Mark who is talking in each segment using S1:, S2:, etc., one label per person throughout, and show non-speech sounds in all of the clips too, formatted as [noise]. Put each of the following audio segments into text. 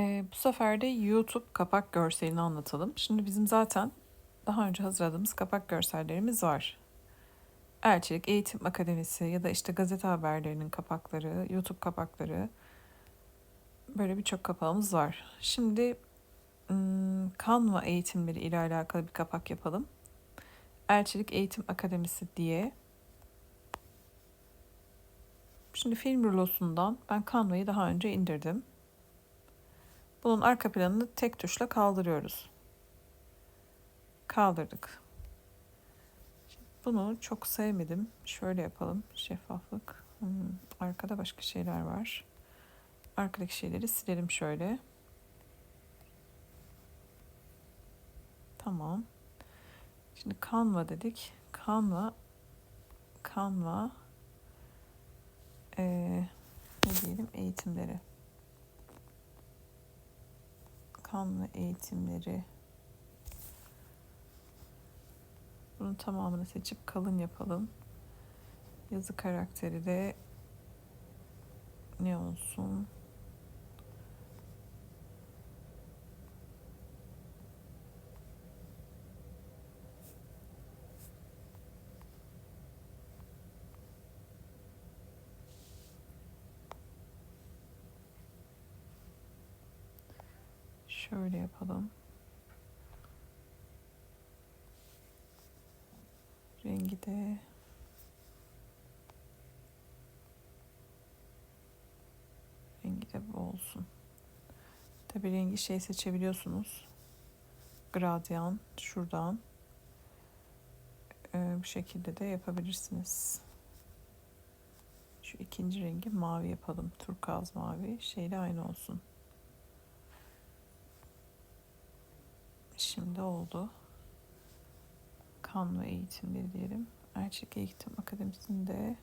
S1: Ee, bu sefer de YouTube kapak görselini anlatalım. Şimdi bizim zaten daha önce hazırladığımız kapak görsellerimiz var. Elçilik Eğitim Akademisi ya da işte gazete haberlerinin kapakları, YouTube kapakları böyle birçok kapağımız var. Şimdi Canva eğitimleri ile alakalı bir kapak yapalım. Elçilik Eğitim Akademisi diye. Şimdi film rulosundan ben Canva'yı daha önce indirdim. Bunun arka planını tek tuşla kaldırıyoruz. Kaldırdık. Bunu çok sevmedim. Şöyle yapalım. Şeffaflık. Hmm, arkada başka şeyler var. Arkadaki şeyleri silelim şöyle. Tamam. Şimdi Canva dedik. Canva Canva ee, ne diyelim eğitimleri. Canva eğitimleri. Bunun tamamını seçip kalın yapalım. Yazı karakteri de ne olsun? Şöyle yapalım. Rengi de rengi de bu olsun. Tabi rengi şey seçebiliyorsunuz. Gradyan şuradan. Ee, bu şekilde de yapabilirsiniz. Şu ikinci rengi mavi yapalım. Turkuaz mavi. Şeyle aynı olsun. Şimdi oldu. Canva eğitimleri diyelim. Erçek Eğitim Akademisi'nde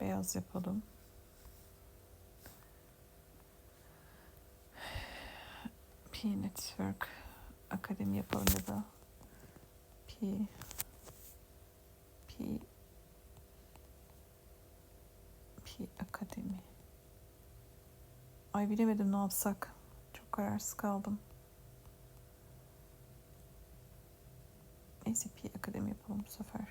S1: beyaz yapalım. P Network Akademi yapalım ya da P P P Akademi. Ay bilemedim ne yapsak. Çok kararsız kaldım. Neyse P Akademi yapalım bu sefer.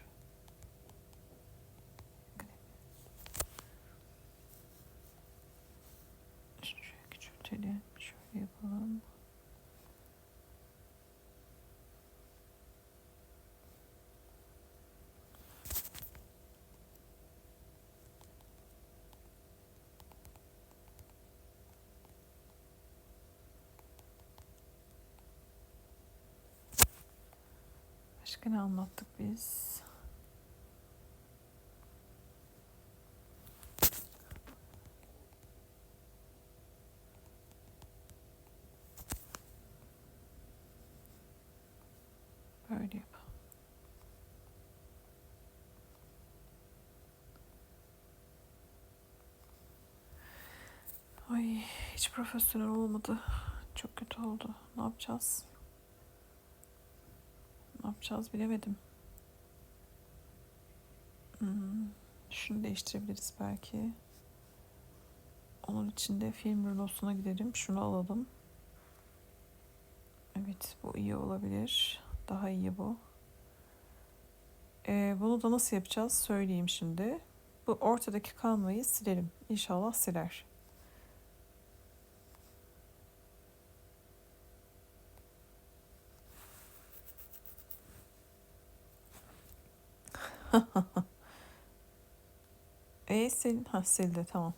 S1: Başka ne anlattık biz? Böyle yapalım. Ay hiç profesyonel olmadı. Çok kötü oldu. Ne yapacağız? Yapacağız bilemedim. Hmm, şunu değiştirebiliriz belki. Onun için de film rulosuna gidelim. Şunu alalım. Evet bu iyi olabilir. Daha iyi bu. Ee, bunu da nasıl yapacağız söyleyeyim şimdi. Bu ortadaki kanvayı silelim. İnşallah siler. [laughs] e sil, ha sildi tamam.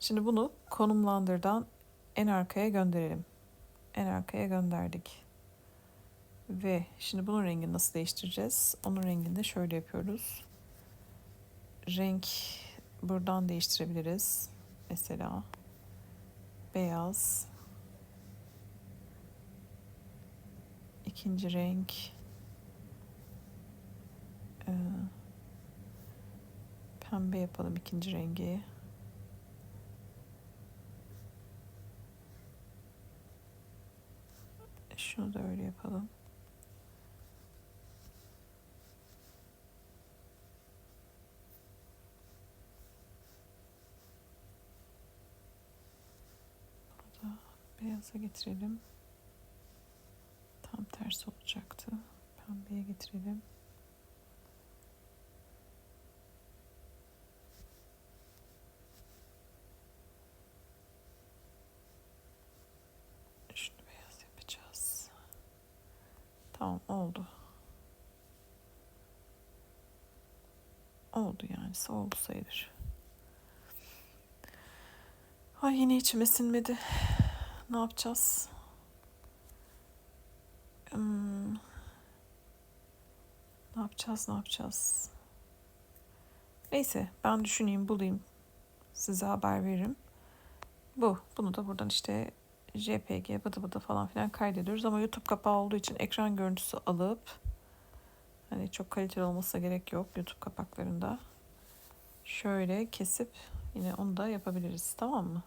S1: Şimdi bunu konumlandırdan en arkaya gönderelim. En arkaya gönderdik. Ve şimdi bunun rengini nasıl değiştireceğiz? Onun rengini de şöyle yapıyoruz. Renk buradan değiştirebiliriz. Mesela beyaz. İkinci renk ee, pembe yapalım ikinci rengi. Şunu da öyle yapalım. Burada beyaza getirelim. Tam tersi olacaktı. Pembeye getirelim. Şunu beyaz yapacağız. Tamam oldu. Oldu yani oldu sayılır. Ay yine içime sinmedi. Ne yapacağız? Hmm. Ne yapacağız, ne yapacağız? Neyse ben düşüneyim, bulayım. Size haber veririm. Bu. Bunu da buradan işte JPG, bıdı bıdı falan filan kaydediyoruz. Ama YouTube kapağı olduğu için ekran görüntüsü alıp hani çok kaliteli olmasına gerek yok YouTube kapaklarında. Şöyle kesip yine onu da yapabiliriz. Tamam mı?